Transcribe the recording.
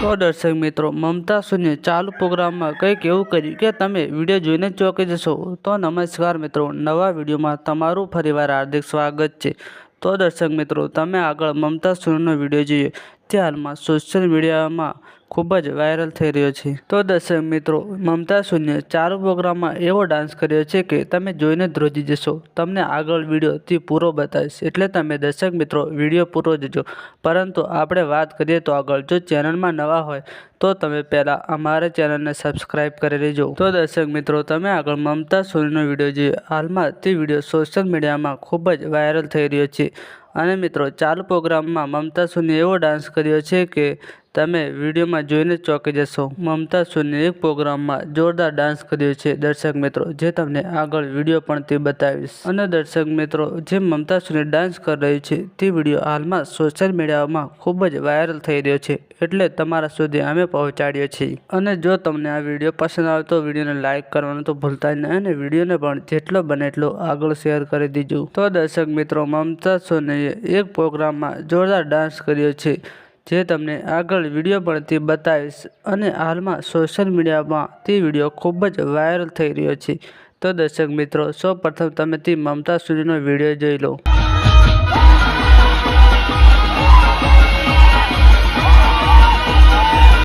તો દર્શક મિત્રો, મમતા સુને ચાલુ પ્રોગ્રામમાં કંઈક એવું કર્યું કે તમે વીડિયો જોઈને ચોંકી જશો. તો નમસ્કાર મિત્રો, નવા વિડીયોમાં તમારું ફરીવાર હાર્દિક સ્વાગત છે. તો દર્શક મિત્રો, તમે આગળ મમતા સુનનો વીડિયો જોઈએ તે હાલમાં સોશિયલ મીડિયામાં ખૂબ જ વાયરલ થઈ રહ્યો છે. તો દર્શક મિત્રો, મમતા સુને ચારો પ્રોગ્રામમાં એવો ડાન્સ કર્યો છે કે તમે જોઈને ધ્રુજી જશો. તમને આગળ વિડીયોથી પૂરો બતાવીશ. એટલે તમે દર્શક મિત્રો, વીડિયો પૂરો જજો. પરંતુ આપણે વાત કરીએ તો આગળ. જો ચેનલમાં નવા હોય તો તમે પહેલાં અમારા ચેનલને સબસ્ક્રાઇબ કરી લેજો. તો દર્શક મિત્રો, તમે આગળ મમતા સોનીનો વીડિયો જોઈએ હાલમાં તે વીડિયો સોશિયલ મીડિયામાં ખૂબ જ વાયરલ થઈ રહ્યો છે. અને મિત્રો, ચાલુ પ્રોગ્રામમાં મમતા સોની એવો ડાન્સ કર્યો છે કે તમે વિડીયોમાં જોઈને ચોંકી જશો. મમતા સોની એક પ્રોગ્રામમાં જોરદાર ડાન્સ કર્યો છે. દર્શક મિત્રો, જે તમને આગળ વીડિયો પણ તે બતાવીશ. અને દર્શક મિત્રો, જે મમતા સોની ડાન્સ કરી રહી છે, તે વીડિયો હાલમાં સોશિયલ મીડિયામાં ખૂબ જ વાયરલ થઈ રહ્યો છે. એટલે તમારા સુધી અમે પહોંચાડ્યો છે અને જો તમને આ વીડિયો પસંદ આવે તો વિડીયોને લાઇક કરવાનું તો ભૂલતા જ નહીં અને વિડીયોને પણ જેટલો બને એટલો આગળ શેર કરી દીજો. તો દર્શક મિત્રો, મમતા સોનીએ એક પ્રોગ્રામમાં જોરદાર ડાન્સ કર્યો છે, જે તમને આગળ વીડિયો પરથી બતાવીશ અને હાલમાં સોશિયલ મીડિયામાં તે વીડિયો ખૂબ જ વાયરલ થઈ રહ્યો છે. તો દર્શક મિત્રો સૌ પ્રથમ તમે તે મમતા સુનીનો વીડિયો જોઈ લો.